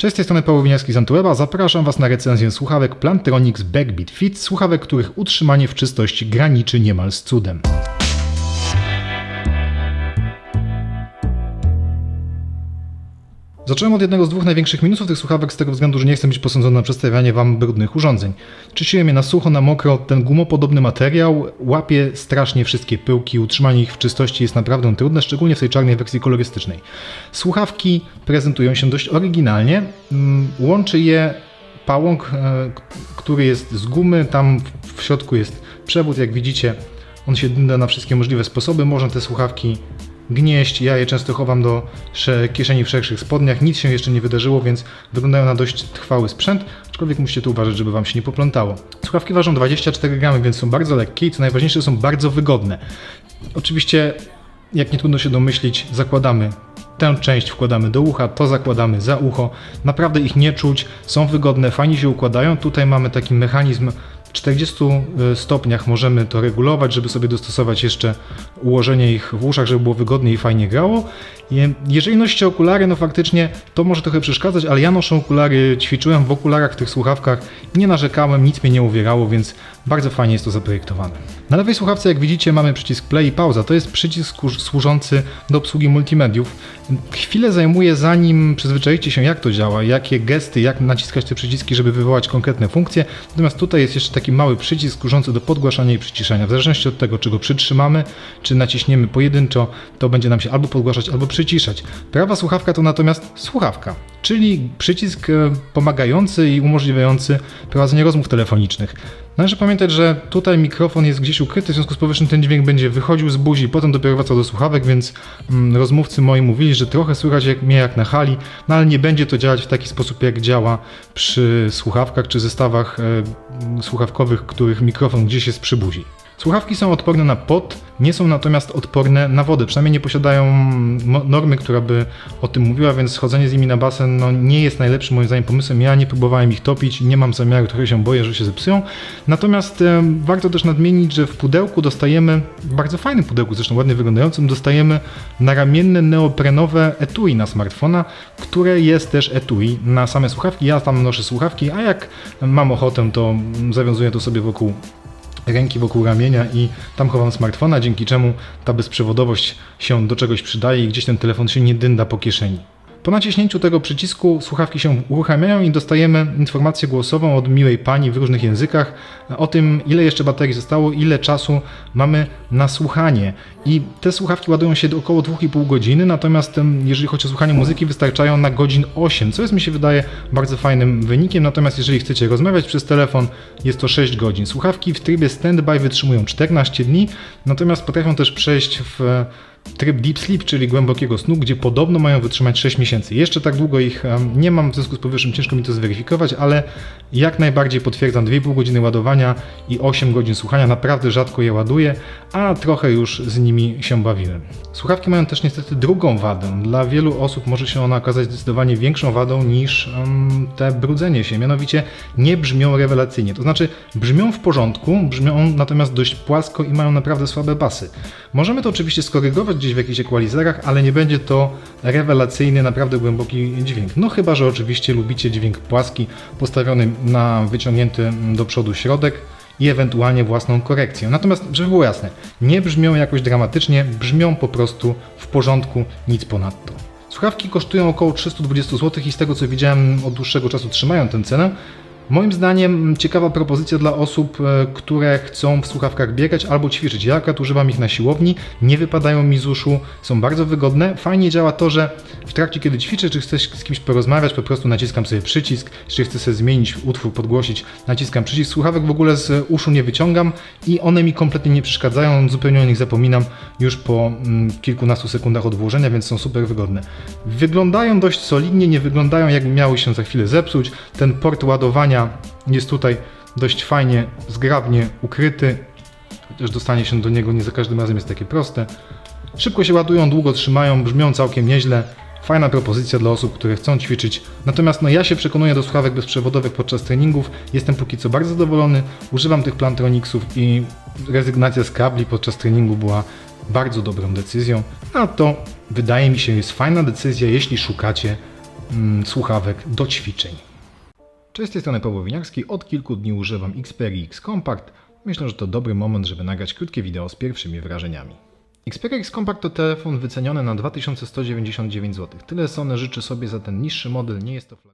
Cześć, z tej strony Paweł Winiarski z Antweba. Zapraszam Was na recenzję słuchawek Plantronics Backbeat Fit, słuchawek, których utrzymanie w czystości graniczy niemal z cudem. Zacząłem od jednego z dwóch największych minusów tych słuchawek z tego względu, że nie chcę być posądzony na przedstawianie Wam brudnych urządzeń. Czyściłem je na sucho, na mokro, ten gumopodobny materiał. Łapie strasznie wszystkie pyłki, utrzymanie ich w czystości jest naprawdę trudne, szczególnie w tej czarnej wersji kolorystycznej. Słuchawki prezentują się dość oryginalnie, Mm, łączy je pałąk, e, który jest z gumy, tam w środku jest przewód, jak widzicie, on się dynda na wszystkie możliwe sposoby, można te słuchawki gnieść. Ja je często chowam do sze- kieszeni w szerszych spodniach. Nic się jeszcze nie wydarzyło, więc wyglądają na dość trwały sprzęt, aczkolwiek musicie tu uważać, żeby Wam się nie poplątało. Słuchawki ważą 24 gramy, więc są bardzo lekkie i co najważniejsze są bardzo wygodne. Oczywiście, jak nie trudno się domyślić, zakładamy tę część wkładamy do ucha, to zakładamy za ucho. Naprawdę ich nie czuć, są wygodne, fajnie się układają. Tutaj mamy taki mechanizm 40 stopniach możemy to regulować, żeby sobie dostosować jeszcze ułożenie ich w uszach, żeby było wygodnie i fajnie grało. Je- Jeżeli nosicie okulary, no faktycznie to może trochę przeszkadzać, ale ja noszę okulary, ćwiczyłem w okularach w tych słuchawkach, nie narzekałem, nic mnie nie uwierało, więc bardzo fajnie jest to zaprojektowane. Na lewej słuchawce, jak widzicie, mamy przycisk play i pauza. To jest przycisk służ- służący do obsługi multimediów. Chwilę zajmuje, zanim przyzwyczaicie się, jak to działa, jakie gesty, jak naciskać te przyciski, żeby wywołać konkretne funkcje. Natomiast tutaj jest jeszcze taki mały przycisk służący do podgłaszania i przyciszania. W zależności od tego, czy go przytrzymamy, czy naciśniemy pojedynczo, to będzie nam się albo podgłaszać, albo przyciszać. Prawa słuchawka to natomiast słuchawka, czyli przycisk e, pomagający i umożliwiający prowadzenie rozmów telefonicznych. Należy pamiętać, że tutaj mikrofon jest gdzieś ukryty, w związku z powyższym ten dźwięk będzie wychodził z buzi, potem dopiero wracał do słuchawek, więc mm, rozmówcy moi mówili, że trochę słychać jak, mnie jak na hali, no ale nie będzie to działać w taki sposób, jak działa przy słuchawkach czy zestawach e, słuchawkowych, których mikrofon gdzieś jest przy buzi. Słuchawki są odporne na pot, nie są natomiast odporne na wodę. Przynajmniej nie posiadają normy, która by o tym mówiła, więc schodzenie z nimi na basen no, nie jest najlepszym moim zdaniem pomysłem. Ja nie próbowałem ich topić, nie mam zamiaru, trochę się boję, że się zepsują. Natomiast e, warto też nadmienić, że w pudełku dostajemy, w bardzo fajnym pudełku, zresztą ładnie wyglądającym, dostajemy naramienne neoprenowe etui na smartfona, które jest też etui na same słuchawki. Ja tam noszę słuchawki, a jak mam ochotę, to zawiązuję to sobie wokół ręki wokół ramienia i tam chowam smartfona, dzięki czemu ta bezprzewodowość się do czegoś przydaje i gdzieś ten telefon się nie dynda po kieszeni. Po naciśnięciu tego przycisku słuchawki się uruchamiają i dostajemy informację głosową od miłej pani w różnych językach o tym, ile jeszcze baterii zostało, ile czasu mamy na słuchanie. I te słuchawki ładują się do około 2,5 godziny, natomiast jeżeli chodzi o słuchanie muzyki, wystarczają na godzin 8, co jest mi się wydaje bardzo fajnym wynikiem. Natomiast jeżeli chcecie rozmawiać przez telefon, jest to 6 godzin. Słuchawki w trybie standby wytrzymują 14 dni, natomiast potrafią też przejść w tryb deep sleep, czyli głębokiego snu, gdzie podobno mają wytrzymać 6 miesięcy. Jeszcze tak długo ich nie mam, w związku z powyższym ciężko mi to zweryfikować, ale jak najbardziej potwierdzam 2,5 godziny ładowania i 8 godzin słuchania. Naprawdę rzadko je ładuję, a trochę już z nimi się bawiłem. Słuchawki mają też niestety drugą wadę. Dla wielu osób może się ona okazać zdecydowanie większą wadą niż em, te brudzenie się. Mianowicie nie brzmią rewelacyjnie. To znaczy brzmią w porządku, brzmią natomiast dość płasko i mają naprawdę słabe basy. Możemy to oczywiście skorygować gdzieś w jakichś equalizerach, ale nie będzie to rewelacyjny, naprawdę głęboki dźwięk. No chyba, że oczywiście lubicie dźwięk płaski, postawiony na wyciągnięty do przodu środek i ewentualnie własną korekcję. Natomiast, żeby było jasne, nie brzmią jakoś dramatycznie, brzmią po prostu w porządku, nic ponadto. Słuchawki kosztują około 320 zł i z tego co widziałem od dłuższego czasu trzymają tę cenę. Moim zdaniem ciekawa propozycja dla osób, e, które chcą w słuchawkach biegać albo ćwiczyć. Ja akurat używam ich na siłowni, nie wypadają mi z uszu, są bardzo wygodne. Fajnie działa to, że w trakcie kiedy ćwiczę, czy chcę z kimś porozmawiać, po prostu naciskam sobie przycisk. Jeżeli chcę sobie zmienić utwór, podgłosić, naciskam przycisk. Słuchawek w ogóle z uszu nie wyciągam i one mi kompletnie nie przeszkadzają, zupełnie o nich zapominam już po mm, kilkunastu sekundach od włożenia, więc są super wygodne. Wyglądają dość solidnie, nie wyglądają jakby miały się za chwilę zepsuć. Ten port ładowania jest tutaj dość fajnie, zgrabnie ukryty, chociaż dostanie się do niego nie za każdym razem jest takie proste. Szybko się ładują, długo trzymają, brzmią całkiem nieźle. Fajna propozycja dla osób, które chcą ćwiczyć. Natomiast no, ja się przekonuję do słuchawek bezprzewodowych podczas treningów. Jestem póki co bardzo zadowolony. Używam tych Plantronicsów i rezygnacja z kabli podczas treningu była bardzo dobrą decyzją. A to wydaje mi się jest fajna decyzja, jeśli szukacie mm, słuchawek do ćwiczeń. Cześć, z tej strony Paweł Winiarski. Od kilku dni używam Xperia X Compact. Myślę, że to dobry moment, żeby nagrać krótkie wideo z pierwszymi wrażeniami. Xperia X Compact to telefon wyceniony na 2199 zł. Tyle Sony życzy sobie za ten niższy model, nie jest to flag.